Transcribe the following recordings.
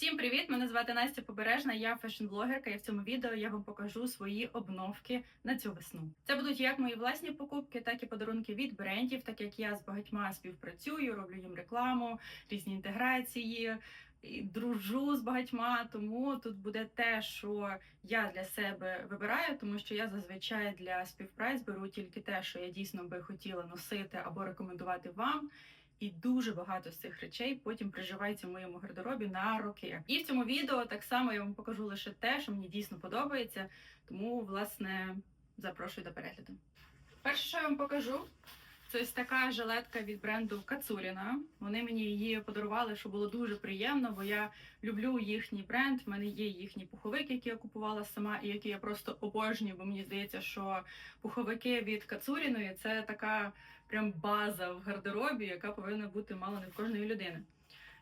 Всім привіт! Мене звати Настя Побережна, я фешн-блогерка, і в цьому відео я вам покажу свої обновки на цю весну. Це будуть як мої власні покупки, так і подарунки від брендів, так як я з багатьма співпрацюю, роблю їм рекламу, різні інтеграції. І дружу з багатьма, тому тут буде те, що я для себе вибираю, тому що я зазвичай для співпраць беру тільки те, що я дійсно би хотіла носити або рекомендувати вам. І дуже багато з цих речей потім приживається в моєму гардеробі на роки. І в цьому відео так само я вам покажу лише те, що мені дійсно подобається. Тому, власне, запрошую до перегляду. Перше, що я вам покажу, це ось така жилетка від бренду Кацуріна. Вони мені її подарували, що було дуже приємно, бо я люблю їхній бренд. В мене є їхній пуховик, який я купувала сама, і який я просто обожнюю, бо мені здається, що пуховики від Кацуріної це така прям база в гардеробі, яка повинна бути мало не в кожної людини.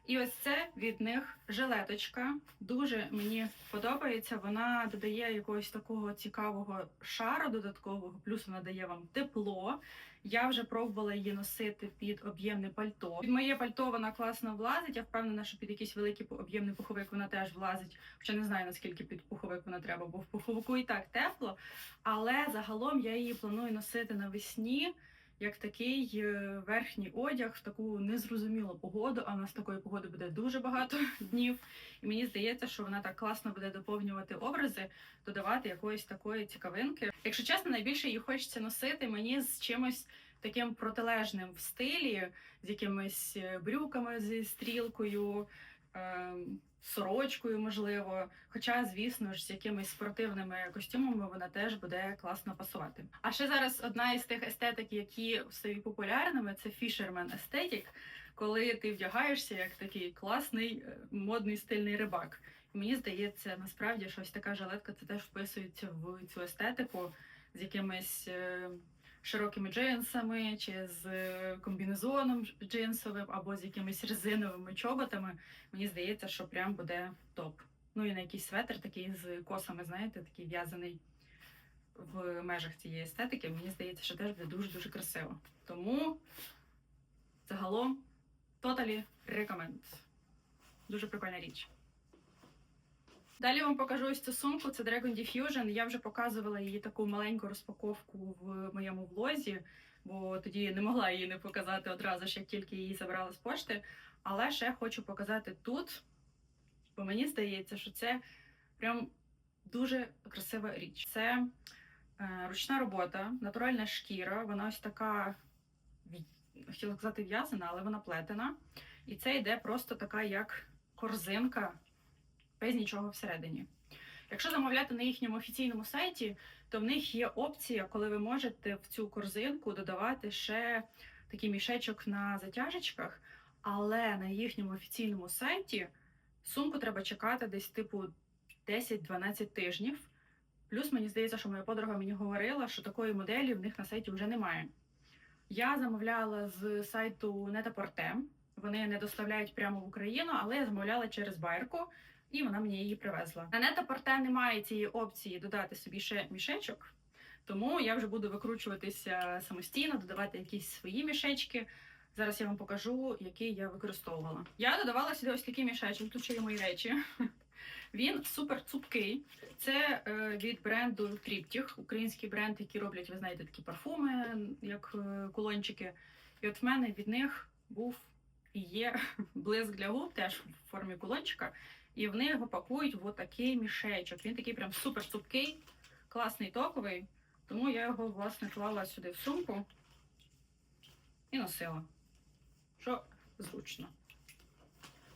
І ось це від них жилеточка. Дуже мені подобається. Вона додає якогось такого цікавого шару додаткового, плюс вона дає вам тепло. Я вже пробувала її носити під об'ємне пальто. Під моє пальто вона класно влазить. Я впевнена, що під якийсь великий об'ємний пуховик вона теж влазить. Хоча не знаю наскільки під пуховик вона треба, бо в пуховику і так тепло. Але загалом я її планую носити навесні як такий е, верхній одяг в таку незрозумілу погоду. А в нас такої погоди буде дуже багато днів. І мені здається, що вона так класно буде доповнювати образи, додавати якоїсь такої цікавинки. Якщо чесно, найбільше її хочеться носити мені з чимось. Таким протилежним в стилі, з якимись е, брюками зі стрілкою, ем, сорочкою, можливо. Хоча, звісно ж, з якимись спортивними костюмами вона теж буде класно пасувати. А ще зараз одна із тих естетик, які стають популярними, це Fisherman Aesthetic, коли ти вдягаєшся як такий класний е, модний стильний рибак. Мені здається, насправді щось така жилетка це теж вписується в цю естетику з якимись. Е, Широкими джинсами, чи з комбінезоном джинсовим, або з якимись резиновими чоботами. Мені здається, що прям буде топ. Ну і на якийсь светр такий з косами, знаєте, такий в'язаний в межах цієї естетики. Мені здається, що теж буде дуже-дуже красиво. Тому загалом totally recommend. Дуже прикольна річ. Далі вам покажу ось цю сумку. Це Dragon Diffusion. Я вже показувала її таку маленьку розпаковку в моєму влозі, бо тоді не могла її не показати одразу ж, як тільки її забрала з пошти. Але ще хочу показати тут, бо мені здається, що це прям дуже красива річ. Це е, ручна робота, натуральна шкіра. Вона ось така, хотіла сказати, в'язана, але вона плетена. І це йде просто така, як корзинка без нічого всередині. Якщо замовляти на їхньому офіційному сайті, то в них є опція, коли ви можете в цю корзинку додавати ще такий мішечок на затяжечках, але на їхньому офіційному сайті сумку треба чекати десь типу 10-12 тижнів. Плюс мені здається, що моя подруга мені говорила, що такої моделі в них на сайті вже немає. Я замовляла з сайту Нетапорте. Вони не доставляють прямо в Україну, але я замовляла через байрку і вона мені її привезла. На нетапорте немає цієї опції додати собі ще мішечок, тому я вже буду викручуватися самостійно, додавати якісь свої мішечки. Зараз я вам покажу, який я використовувала. Я додавала сюди ось такий мішечок, тут ще є мої речі. Він супер цупкий. Це е, від бренду Тріптіх, український бренд, який роблять, ви знаєте, такі парфуми, як е, кулончики. І от в мене від них був і є блиск для губ, теж в формі кулончика. І вони його пакують в отакий мішечок. Він такий прям супер цупкий, класний топовий. Тому я його, власне, клала сюди в сумку і носила. Що зручно.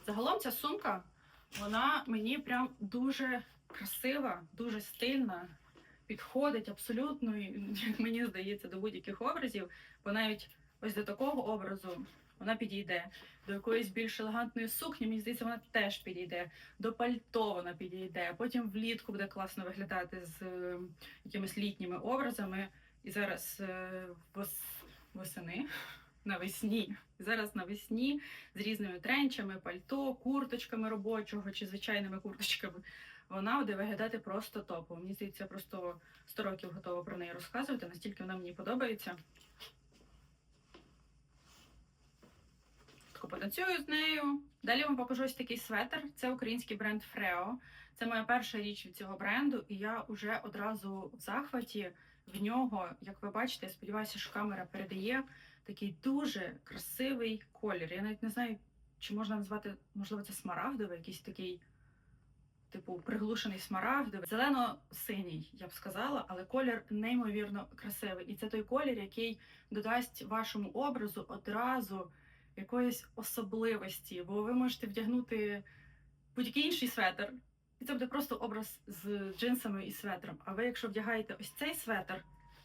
Загалом ця сумка, вона мені прям дуже красива, дуже стильна, підходить абсолютно, як мені здається, до будь-яких образів. Бо навіть ось до такого образу вона підійде. До якоїсь більш елегантної сукні, мені здається, вона теж підійде. До пальто вона підійде. Потім влітку буде класно виглядати з е, якимись літніми образами. І зараз е, вос... восени. Навесні. Зараз навесні з різними тренчами, пальто, курточками робочого чи звичайними курточками. Вона буде виглядати просто топово. Мені здається, просто 100 років готова про неї розказувати, настільки вона мені подобається. Коротко потанцюю з нею. Далі вам покажу ось такий светр. Це український бренд Фрео. Це моя перша річ від цього бренду, і я вже одразу в захваті в нього, як ви бачите, я сподіваюся, що камера передає такий дуже красивий колір. Я навіть не знаю, чи можна назвати, можливо, це смарагдовий, якийсь такий, типу, приглушений смарагдовий. Зелено-синій, я б сказала, але колір неймовірно красивий. І це той колір, який додасть вашому образу одразу якоїсь особливості, бо ви можете вдягнути будь-який інший светр. І це буде просто образ з джинсами і светром. А ви, якщо вдягаєте ось цей светр,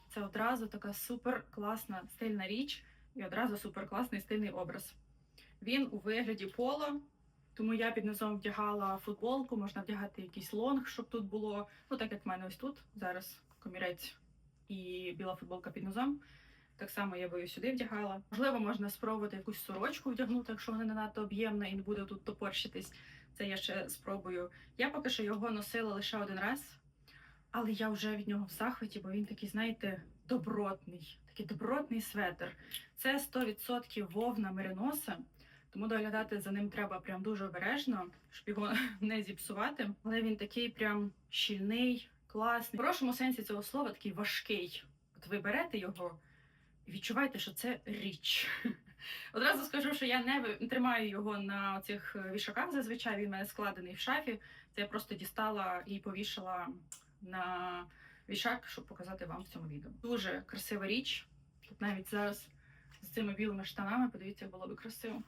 це одразу така супер класна стильна річ і одразу супер класний стильний образ. Він у вигляді поло, тому я під низом вдягала футболку, можна вдягати якийсь лонг, щоб тут було. Ну, так як в мене ось тут зараз комірець і біла футболка під низом. Так само я би її сюди вдягала. Можливо, можна спробувати якусь сорочку вдягнути, якщо вона не надто об'ємна і не буде тут топорщитись. Це я ще спробую. Я поки що його носила лише один раз, але я вже від нього в захваті, бо він такий, знаєте, добротний, такий добротний светр. Це 100% вовна мериноса, тому доглядати за ним треба прям дуже обережно, щоб його не зіпсувати. Але він такий прям щільний, класний. В хорошому сенсі цього слова такий важкий. От ви берете його відчуваєте, що це річ. Одразу скажу, що я не тримаю його на цих вішаках. Зазвичай він в мене складений в шафі. Це я просто дістала і повішала на вішак, щоб показати вам в цьому відео. Дуже красива річ. Тут навіть зараз з цими білими штанами, подивіться, було би красиво.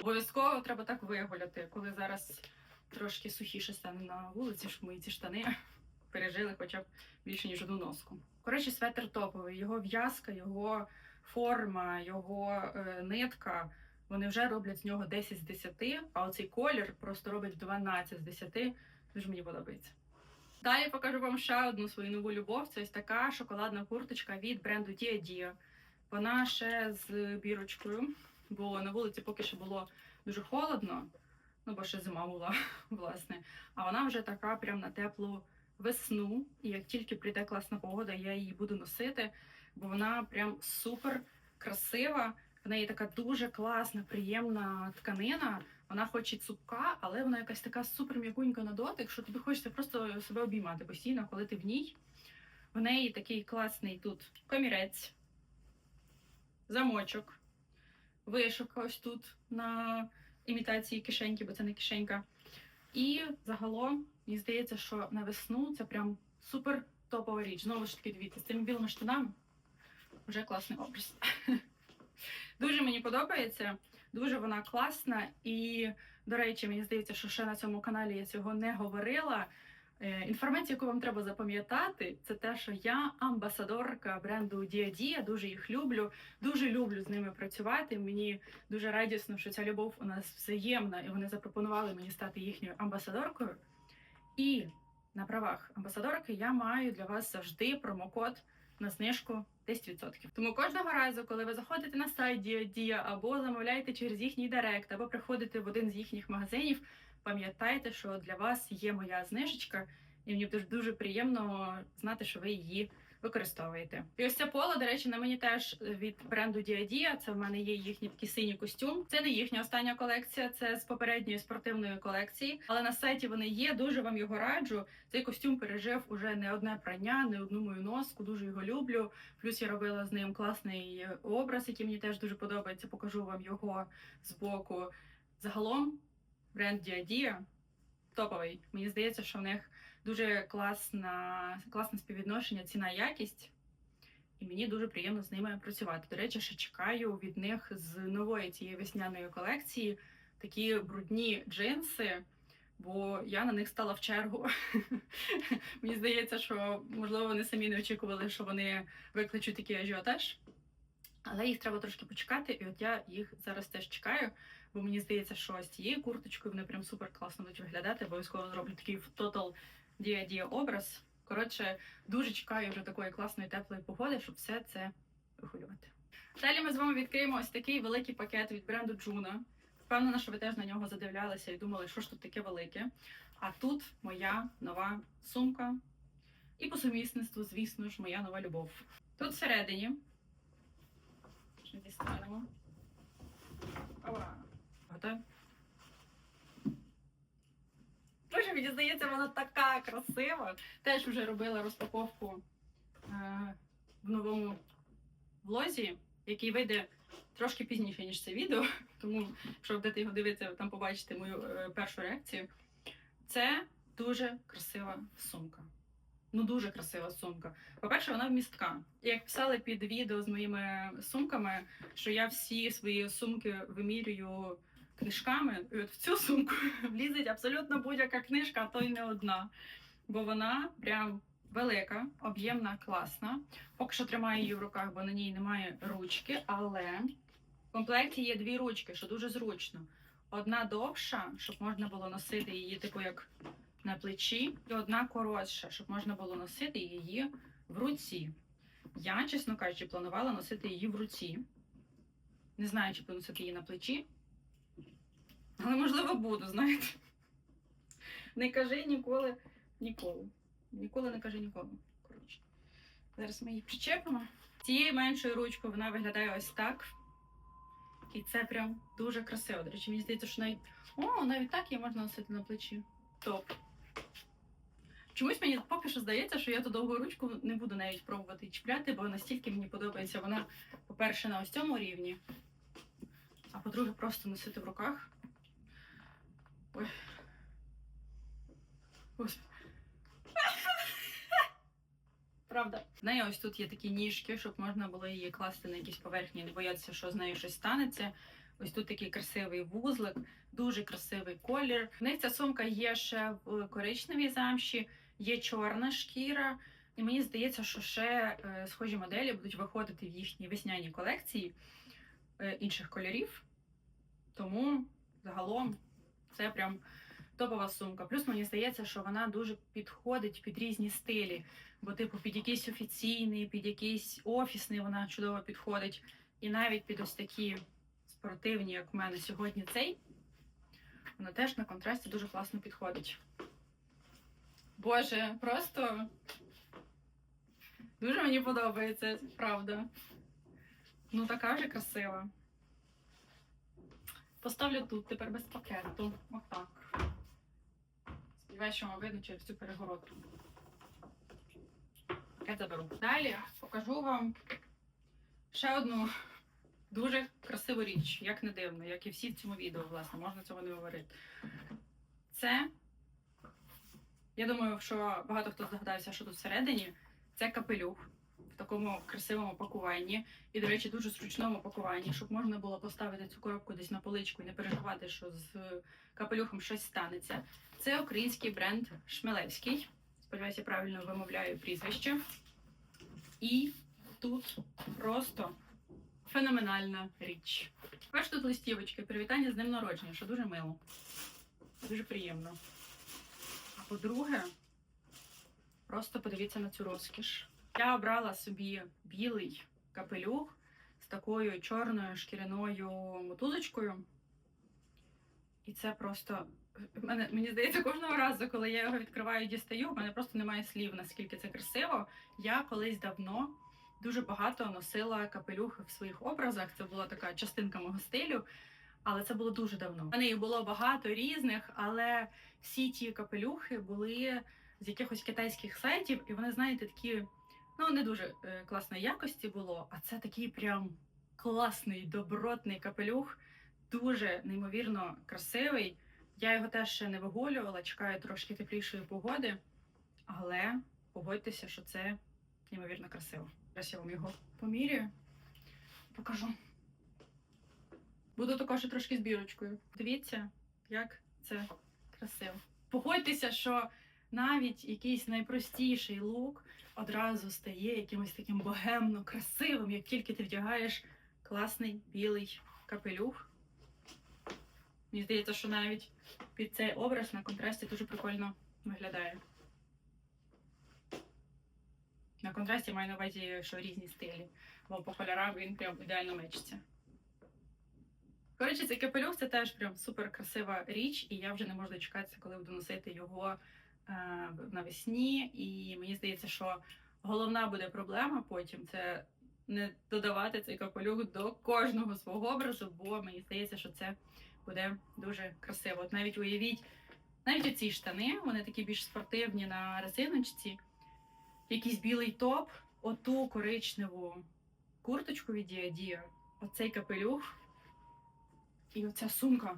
Обов'язково треба так вигуляти, коли зараз трошки сухіше стане на вулиці, щоб мої ці штани пережили хоча б більше ніж одну носку. Коротше, светр топовий, його в'язка, його форма, його е, нитка. Вони вже роблять з нього 10 з 10, а оцей колір просто робить 12 з 10. Дуже мені подобається. Далі покажу вам ще одну свою нову любов. Це ось така шоколадна курточка від бренду Dia Dia. Вона ще з бірочкою, бо на вулиці поки що було дуже холодно, ну бо ще зима була, власне. А вона вже така прям на теплу весну. І як тільки прийде класна погода, я її буду носити, бо вона прям супер красива. В неї така дуже класна, приємна тканина. Вона хоч і цупка, але вона якась така супер м'якунька на дотик, що тобі хочеться просто себе обіймати постійно, коли ти в ній. В неї такий класний тут комірець, замочок, вишивка ось тут на імітації кишеньки, бо це не кишенька. І загалом, мені здається, що на весну це прям супер топова річ. Знову ж таки, дивіться, з цими білими штанами вже класний образ. Дуже мені подобається, дуже вона класна. І, до речі, мені здається, що ще на цьому каналі я цього не говорила. Е, Інформація, яку вам треба запам'ятати, це те, що я амбасадорка бренду Dia, дуже їх люблю, дуже люблю з ними працювати. Мені дуже радісно, що ця любов у нас взаємна, і вони запропонували мені стати їхньою амбасадоркою. І на правах амбасадорки я маю для вас завжди промокод на знижку 10%. Тому кожного разу, коли ви заходите на сайт Дія або замовляєте через їхній директ, або приходите в один з їхніх магазинів, пам'ятайте, що для вас є моя знижечка, і мені дуже приємно знати, що ви її використовуєте. І ось ця поло, до речі, на мені теж від бренду Dia. Це в мене є їхній такий синій костюм. Це не їхня остання колекція, це з попередньої спортивної колекції. Але на сайті вони є. Дуже вам його раджу. Цей костюм пережив уже не одне прання, не одну мою носку. Дуже його люблю. Плюс я робила з ним класний образ, який мені теж дуже подобається. Покажу вам його збоку. Загалом бренд Dia топовий. Мені здається, що в них дуже класна, класне співвідношення ціна-якість. І мені дуже приємно з ними працювати. До речі, ще чекаю від них з нової цієї весняної колекції такі брудні джинси, бо я на них стала в чергу. Мені здається, що можливо вони самі не очікували, що вони викличуть такий ажіотаж. Але їх треба трошки почекати, і от я їх зараз теж чекаю, бо мені здається, що з цією курточкою вони прям супер класно будуть виглядати. Обов'язково зроблю такий тотал дія образ. Коротше, дуже чекаю вже такої класної теплої погоди, щоб все це вигулювати. Далі ми з вами відкриємо ось такий великий пакет від бренду Juno. Впевнена, що ви теж на нього задивлялися і думали, що ж тут таке велике. А тут моя нова сумка. І по сумісництву, звісно ж, моя нова любов. Тут всередині. Дістанемо? Боже, мені здається, вона така красива. Теж вже робила розпаковку е, в новому влозі, який вийде трошки пізніше, ніж це відео. Тому, якщо будете його дивитися, там побачите мою е, першу реакцію. Це дуже красива сумка. Ну, дуже красива сумка. По-перше, вона вмістка. Як писали під відео з моїми сумками, що я всі свої сумки вимірюю книжками, і от в цю сумку влізить абсолютно будь-яка книжка, а то й не одна. Бо вона прям велика, об'ємна, класна. Поки що тримаю її в руках, бо на ній немає ручки, але в комплекті є дві ручки, що дуже зручно. Одна довша, щоб можна було носити її, типу як на плечі, і одна коротша, щоб можна було носити її в руці. Я, чесно кажучи, планувала носити її в руці. Не знаю, чи поносити її на плечі. Але можливо буду, знаєте. Не кажи ніколи, ніколи. Ніколи не кажи ніколи. Коротше. Зараз ми її причепимо. Цією меншою ручкою вона виглядає ось так. І це прям дуже красиво. До речі, мені здається, що навіть. О, навіть так її можна носити на плечі. Топ. Чомусь мені поки що здається, що я ту довгу ручку не буду навіть пробувати чіпляти, бо настільки мені подобається вона, по-перше, на ось цьому рівні, а по-друге, просто носити в руках. Ой. Господи. Правда. В неї ось тут є такі ніжки, щоб можна було її класти на якісь поверхні, не боятися, що з нею щось станеться. Ось тут такий красивий вузлик, дуже красивий колір. В них ця сумка є ще в коричневій замші, є чорна шкіра. І мені здається, що ще е, схожі моделі будуть виходити в їхній весняній колекції е, інших кольорів. Тому загалом це прям топова сумка. Плюс мені здається, що вона дуже підходить під різні стилі. Бо, типу, під якийсь офіційний, під якийсь офісний вона чудово підходить. І навіть під ось такі спортивні, як в мене сьогодні цей, вона теж на контрасті дуже класно підходить. Боже, просто дуже мені подобається, правда. Ну, така вже красива. Поставлю тут тепер без пакету. Отак. Сподіваюся, що вам видно через цю перегородку. Пакет заберу. Далі покажу вам ще одну дуже красиву річ, як не дивно, як і всі в цьому відео, власне, можна цього не говорити. Це, я думаю, що багато хто здогадався, що тут всередині. Це капелюх в такому красивому пакуванні. І, до речі, дуже зручному пакуванні, щоб можна було поставити цю коробку десь на поличку і не переживати, що з капелюхом щось станеться. Це український бренд Шмелевський. Сподіваюся, я правильно вимовляю прізвище. І тут просто феноменальна річ. Перш тут листівочки, привітання з днем народження, що дуже мило. Дуже приємно. А по-друге, просто подивіться на цю розкіш. Я обрала собі білий капелюх з такою чорною шкіряною мотузочкою. І це просто. Мене, мені здається, кожного разу, коли я його відкриваю і дістаю, в мене просто немає слів, наскільки це красиво. Я колись давно дуже багато носила капелюхи в своїх образах. Це була така частинка мого стилю, але це було дуже давно. У мене їх було багато різних, але всі ті капелюхи були з якихось китайських сайтів, і вони, знаєте, такі ну не дуже е, класної якості було. А це такий прям класний, добротний капелюх, дуже неймовірно красивий. Я його теж ще не виголювала, чекаю трошки теплішої погоди, але погодьтеся, що це неймовірно красиво. Зараз я вам його поміряю, покажу. Буду також трошки з бірочкою. Дивіться, як це красиво. Погодьтеся, що навіть якийсь найпростіший лук одразу стає якимось таким богемно красивим, як тільки ти вдягаєш класний білий капелюх. Мені здається, що навіть під цей образ на контрасті дуже прикольно виглядає. На контрасті маю на увазі, що різні стилі, бо по кольорам він прям ідеально мечиться. Коротше, цей капелюх це теж прям супер красива річ, і я вже не можу дочекатися, коли буду носити його навесні. І мені здається, що головна буде проблема потім це не додавати цей капелюх до кожного свого образу, бо мені здається, що це буде дуже красиво. От навіть уявіть, навіть оці штани, вони такі більш спортивні на резиночці, якийсь білий топ, оту коричневу курточку від Діадія, оцей капелюх і оця сумка.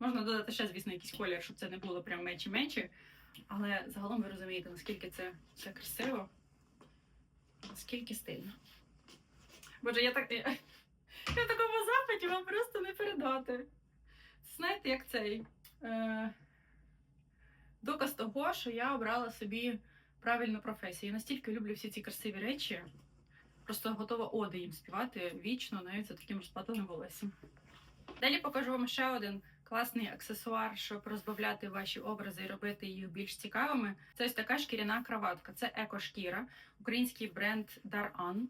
Можна додати ще, звісно, якийсь колір, щоб це не було прям мечі-мечі. Але загалом ви розумієте, наскільки це, це красиво, наскільки стильно. Боже, я так. Я, в такому запиті вам просто не передати. Знаєте, як цей е, доказ того, що я обрала собі правильну професію. Я настільки люблю всі ці красиві речі, просто готова оди їм співати вічно, навіть за таким розпатленим волоссям. Далі покажу вам ще один класний аксесуар, щоб розбавляти ваші образи і робити їх більш цікавими. Це ось така шкіряна краватка. Це екошкіра, український бренд Dar'An,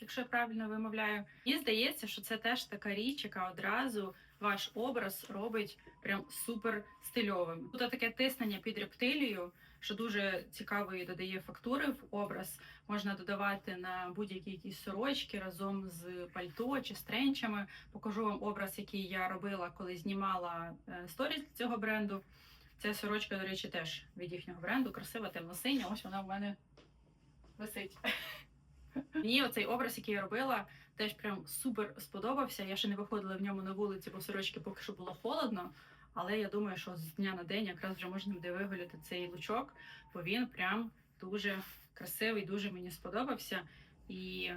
якщо я правильно вимовляю. Мені здається, що це теж така річ, яка одразу ваш образ робить прям супер стильовим. Тут таке тиснення під рептилію, що дуже цікаво додає фактури в образ. Можна додавати на будь-які якісь сорочки разом з пальто чи з тренчами. Покажу вам образ, який я робила, коли знімала е, сторіс цього бренду. Ця сорочка, до речі, теж від їхнього бренду, красива, темно-синя. Ось вона в мене висить. Мені оцей образ, який я робила, теж прям супер сподобався. Я ще не виходила в ньому на вулиці, бо сорочки поки що було холодно. Але я думаю, що з дня на день якраз вже можна буде вигуляти цей лучок, бо він прям дуже красивий, дуже мені сподобався. І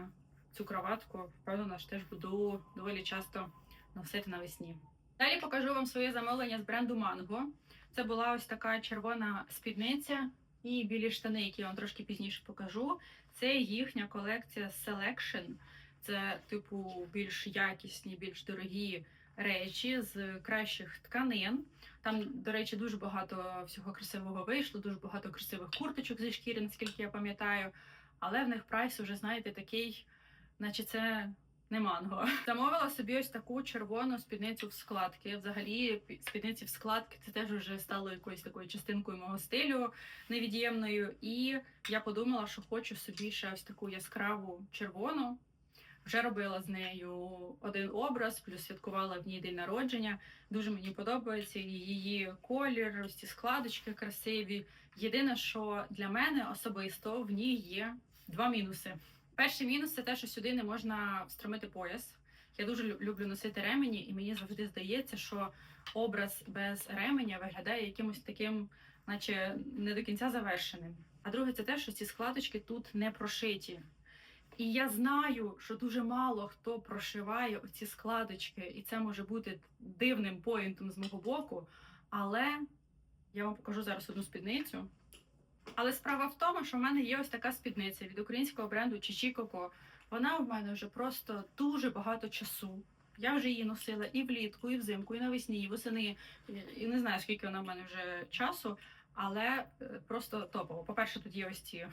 цю кроватку, впевнена, ж теж буду доволі часто носити навесні. Далі покажу вам своє замовлення з бренду Mango. Це була ось така червона спідниця і білі штани, які я вам трошки пізніше покажу. Це їхня колекція Selection. Це, типу, більш якісні, більш дорогі речі з кращих тканин. Там, до речі, дуже багато всього красивого вийшло, дуже багато красивих курточок зі шкіри, наскільки я пам'ятаю. Але в них прайс уже, знаєте, такий, наче це не манго. Замовила собі ось таку червону спідницю в складки. Взагалі, спідниці в складки це теж вже стало якоюсь такою частинкою мого стилю невід'ємною. І я подумала, що хочу собі ще ось таку яскраву червону. Вже робила з нею один образ, плюс святкувала в ній день народження. Дуже мені подобається її колір, ці складочки красиві. Єдине, що для мене особисто в ній є два мінуси. Перший мінус це те, що сюди не можна встромити пояс. Я дуже люблю носити ремені, і мені завжди здається, що образ без ременя виглядає якимось таким, наче не до кінця завершеним. А друге, це те, що ці складочки тут не прошиті. І я знаю, що дуже мало хто прошиває оці складочки, і це може бути дивним поінтом з мого боку. Але я вам покажу зараз одну спідницю. Але справа в тому, що в мене є ось така спідниця від українського бренду Чичі Коко. Вона в мене вже просто дуже багато часу. Я вже її носила і влітку, і взимку, і навесні, і восени. І- І не знаю, скільки вона в мене вже часу, але е, просто топово. По-перше, тут є ось ці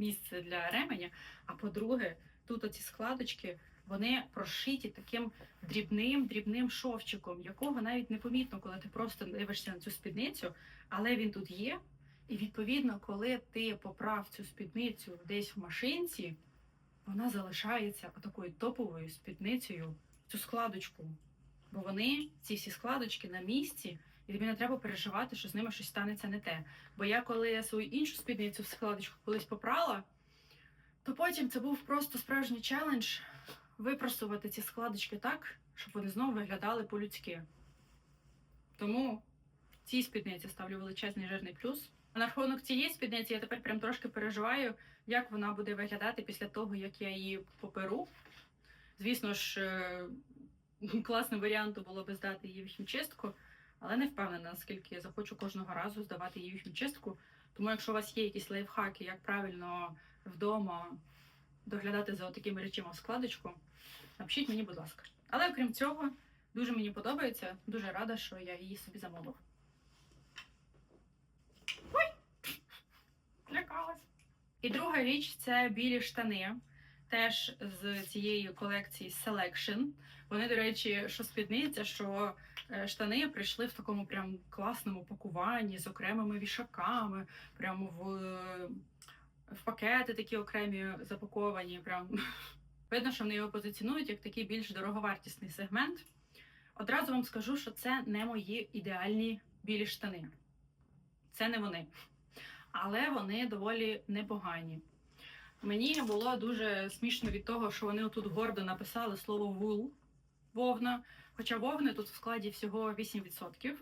місце для ременя. А по-друге, тут оці складочки вони прошиті таким дрібним дрібним шовчиком, якого навіть не помітно, коли ти просто дивишся на цю спідницю, але він тут є. І відповідно, коли ти поправ цю спідницю десь в машинці, вона залишається такою топовою спідницею, цю складочку. Бо вони, ці всі складочки на місці, і тобі не треба переживати, що з ними щось станеться не те. Бо я коли я свою іншу спідницю в складочку колись попрала, то потім це був просто справжній челендж випросувати ці складочки так, щоб вони знову виглядали по-людськи. Тому цій спідниці ставлю величезний жирний плюс. А на рахунок цієї спідниці я тепер прям трошки переживаю, як вона буде виглядати після того, як я її поперу. Звісно ж, е, класним варіантом було би здати її в хімчистку, але не впевнена, наскільки я захочу кожного разу здавати її хімчистку. Тому, якщо у вас є якісь лайфхаки, як правильно вдома доглядати за такими речами в складочку, напишіть мені, будь ласка. Але окрім цього, дуже мені подобається, дуже рада, що я її собі замовила. Ой! Лякалась. І друга річ це білі штани. Теж з цієї колекції Selection. Вони, до речі, що спідниця, що е, штани прийшли в такому прям класному пакуванні з окремими вішаками, прямо в в пакети такі окремі запаковані. Прям видно, що вони його позиціонують як такий більш дороговартісний сегмент. Одразу вам скажу, що це не мої ідеальні білі штани. Це не вони. Але вони доволі непогані. Мені було дуже смішно від того, що вони тут гордо написали слово вул вовна. Хоча вовни тут в складі всього 8%.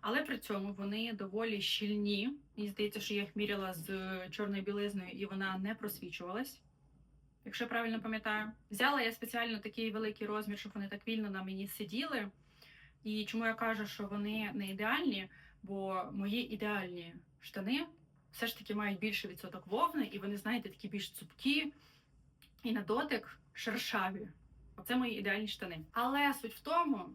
Але при цьому вони доволі щільні. Мені здається, що я їх міряла з чорною білизною і вона не просвічувалась. Якщо я правильно пам'ятаю, взяла я спеціально такий великий розмір, щоб вони так вільно на мені сиділи. І чому я кажу, що вони не ідеальні, бо мої ідеальні штани все ж таки мають більше відсоток вовни, і вони, знаєте, такі більш цупкі і на дотик шершаві. Оце мої ідеальні штани. Але суть в тому,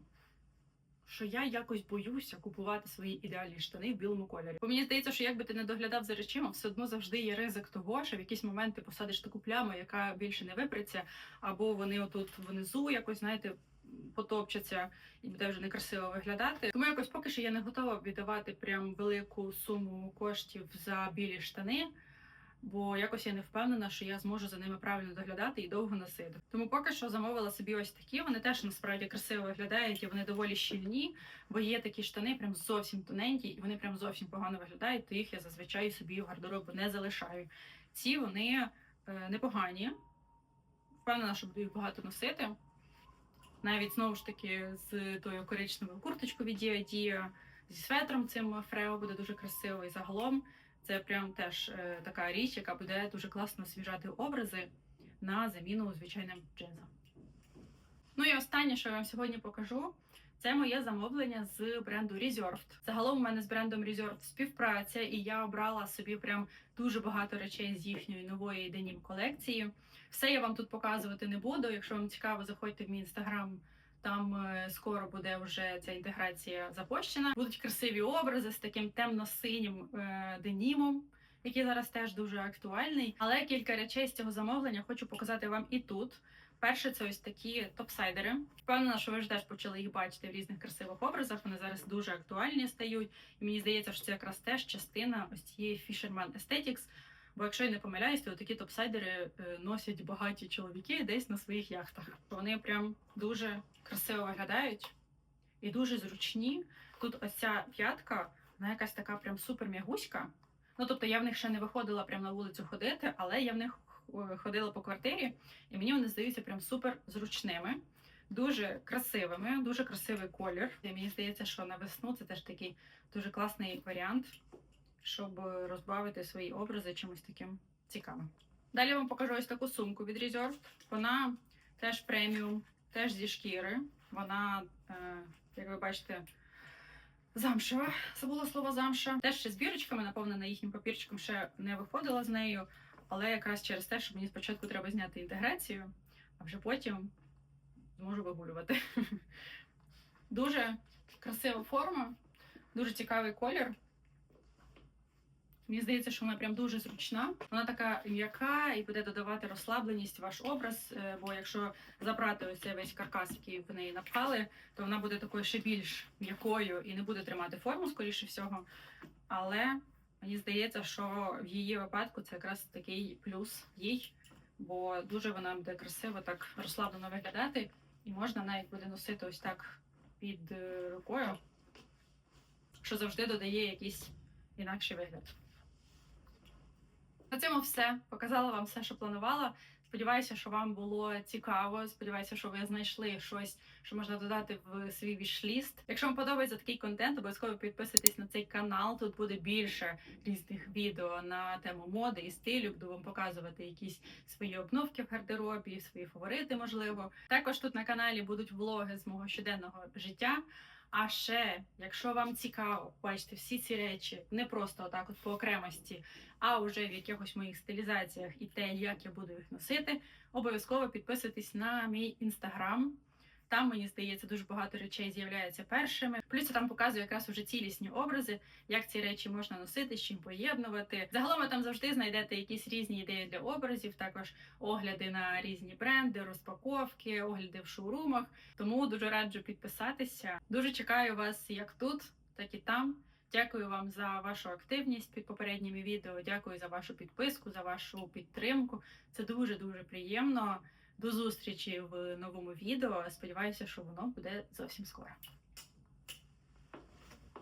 що я якось боюся купувати свої ідеальні штани в білому кольорі. Бо мені здається, що якби ти не доглядав за речима, все одно завжди є ризик того, що в якийсь момент ти посадиш таку пляму, яка більше не випреться, або вони отут внизу якось, знаєте. Потопчаться і буде вже некрасиво виглядати. Тому якось поки що я не готова віддавати прям велику суму коштів за білі штани, бо якось я не впевнена, що я зможу за ними правильно доглядати і довго носити. Тому поки що замовила собі ось такі. Вони теж насправді красиво виглядають і вони доволі щільні, бо є такі штани, прям зовсім тоненькі, і вони прям зовсім погано виглядають. То їх я зазвичай собі в гардеробу не залишаю. Ці вони е, непогані. Впевнена, що буду їх багато носити. Навіть знову ж таки з тою коричневою курточкою від Дія Дія, зі светром цим Фрео буде дуже красиво. І загалом це прям теж е, така річ, яка буде дуже класно освіжати образи на заміну звичайним джинсам. Ну і останнє, що я вам сьогодні покажу, це моє замовлення з бренду Reserved. Загалом у мене з брендом Reserved співпраця, і я обрала собі прям дуже багато речей з їхньої нової денім колекції. Все я вам тут показувати не буду. Якщо вам цікаво, заходьте в мій інстаграм. Там е, скоро буде вже ця інтеграція запущена. Будуть красиві образи з таким темно-синім е, денімом, який зараз теж дуже актуальний. Але кілька речей з цього замовлення хочу показати вам і тут. Перше, це ось такі топсайдери. Впевнена, що ви ж теж почали їх бачити в різних красивих образах. Вони зараз дуже актуальні стають. І мені здається, що це якраз теж частина ось цієї Fisherman Aesthetics. Бо якщо я не помиляюсь, то такі топсайдери е, носять багаті чоловіки десь на своїх яхтах. Вони прям дуже красиво виглядають і дуже зручні. Тут ось ця п'ятка, вона якась така прям супер м'ягуська. Ну тобто я в них ще не виходила прямо на вулицю ходити, але я в них е, ходила по квартирі, і мені вони здаються прям супер зручними. Дуже красивими, дуже красивий колір. І мені здається, що на весну це теж такий дуже класний варіант щоб розбавити свої образи чимось таким цікавим. Далі я вам покажу ось таку сумку від Reserved. Вона теж преміум, теж зі шкіри. Вона, е, як ви бачите, замшева. Забула слово замша. Теж ще з бірочками, наповнена їхнім папірчиком, ще не виходила з нею. Але якраз через те, що мені спочатку треба зняти інтеграцію, а вже потім зможу вигулювати. Дуже красива форма, дуже цікавий колір. Мені здається, що вона прям дуже зручна. Вона така м'яка і буде додавати розслабленість в ваш образ. е, Бо якщо забрати ось цей весь каркас, який в неї напхали, то вона буде такою ще більш м'якою і не буде тримати форму, скоріше всього. Але мені здається, що в її випадку це якраз такий плюс їй, бо дуже вона буде красиво так розслаблено виглядати, і можна навіть буде носити ось так під е, рукою, що завжди додає якийсь інакший вигляд. На цьому все. Показала вам все, що планувала. Сподіваюся, що вам було цікаво. Сподіваюся, що ви знайшли щось, що можна додати в свій вішліст. Якщо вам подобається такий контент, обов'язково підписуйтесь на цей канал. Тут буде більше різних відео на тему моди і стилю. Буду вам показувати якісь свої обновки в гардеробі, свої фаворити, можливо. Також тут на каналі будуть влоги з мого щоденного життя. А ще, якщо вам цікаво бачити всі ці речі не просто отак, от по окремості, а вже в якихось моїх стилізаціях і те, як я буду їх носити, обов'язково підписуйтесь на мій інстаграм. Там, мені здається, дуже багато речей з'являється першими. Плюс я там показую якраз уже цілісні образи, як ці речі можна носити, з чим поєднувати. Загалом ви там завжди знайдете якісь різні ідеї для образів, також огляди на різні бренди, розпаковки, огляди в шоурумах. Тому дуже раджу підписатися. Дуже чекаю вас як тут, так і там. Дякую вам за вашу активність під попередніми відео. Дякую за вашу підписку, за вашу підтримку. Це дуже дуже приємно. До зустрічі в новому відео. Сподіваюся, що воно буде зовсім скоро.